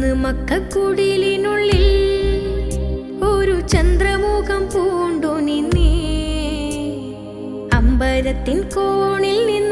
അന്ന് മക്കക്കുടിലിനുള്ളിൽ ഒരു ചന്ദ്രമുഖം പൂണ്ടു നിന്നേ. അമ്പരത്തിൻ കോണിൽ നിന്ന്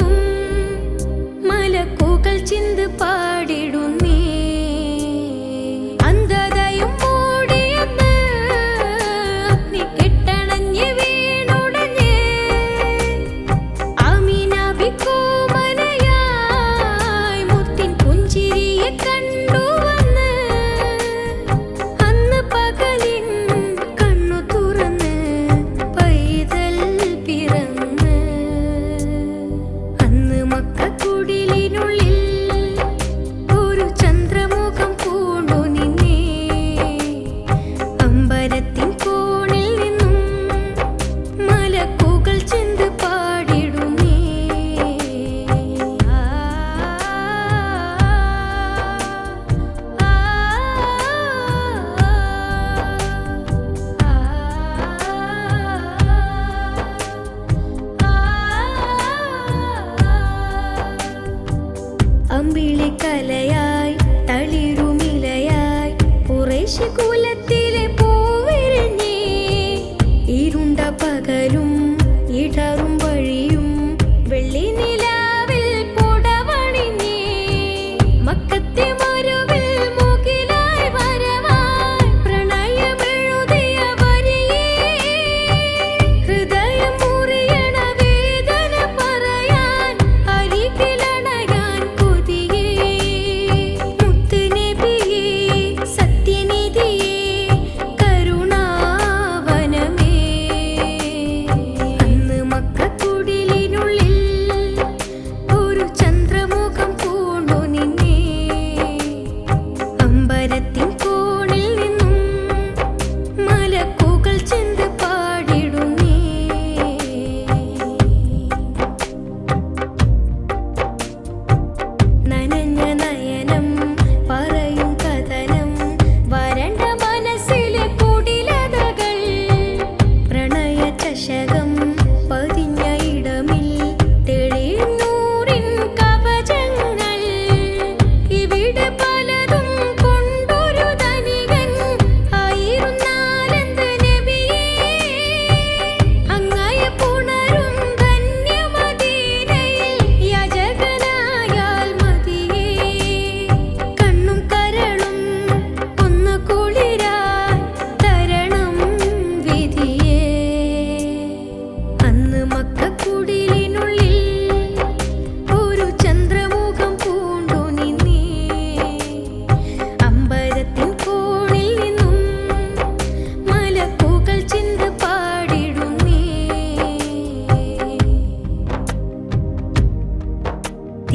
Yeah.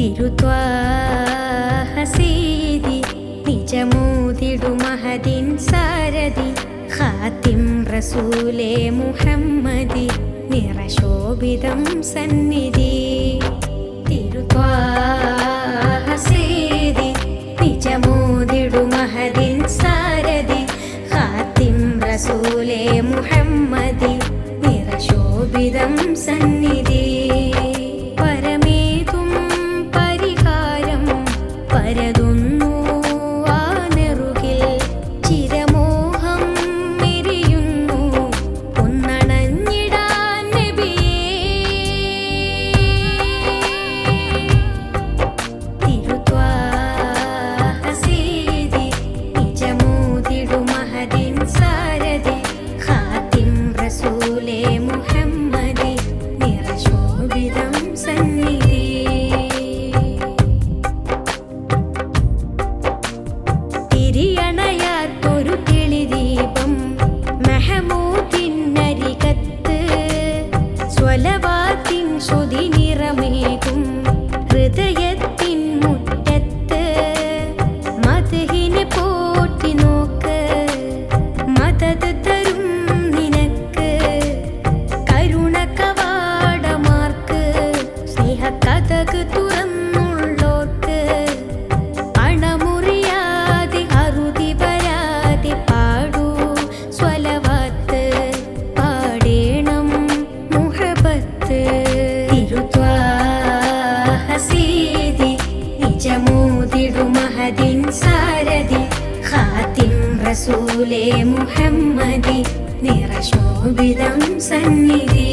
തിരുത്വാ ഹസീതി മഹദിൻ സാരതി ഖാത്തിം റസൂലേ മുഹമ്മദി നിറശോഭിതം സന്നിധി. തിരുത്വാ ഹസീതി മഹദിൻ സാരതി ഖാത്തിം റസൂലേ മുഹമ്മദി നിറശോഭിതം സന്നിധി. ജ്വലവാത്തിൻ ശ്രുതിനി ഹസീദി നിജമൂതിടു മഹദിൻ സാരതി ഖാത്തിം റസൂലേ മുഹമ്മദി നിറശോഭിതം സന്നിധി.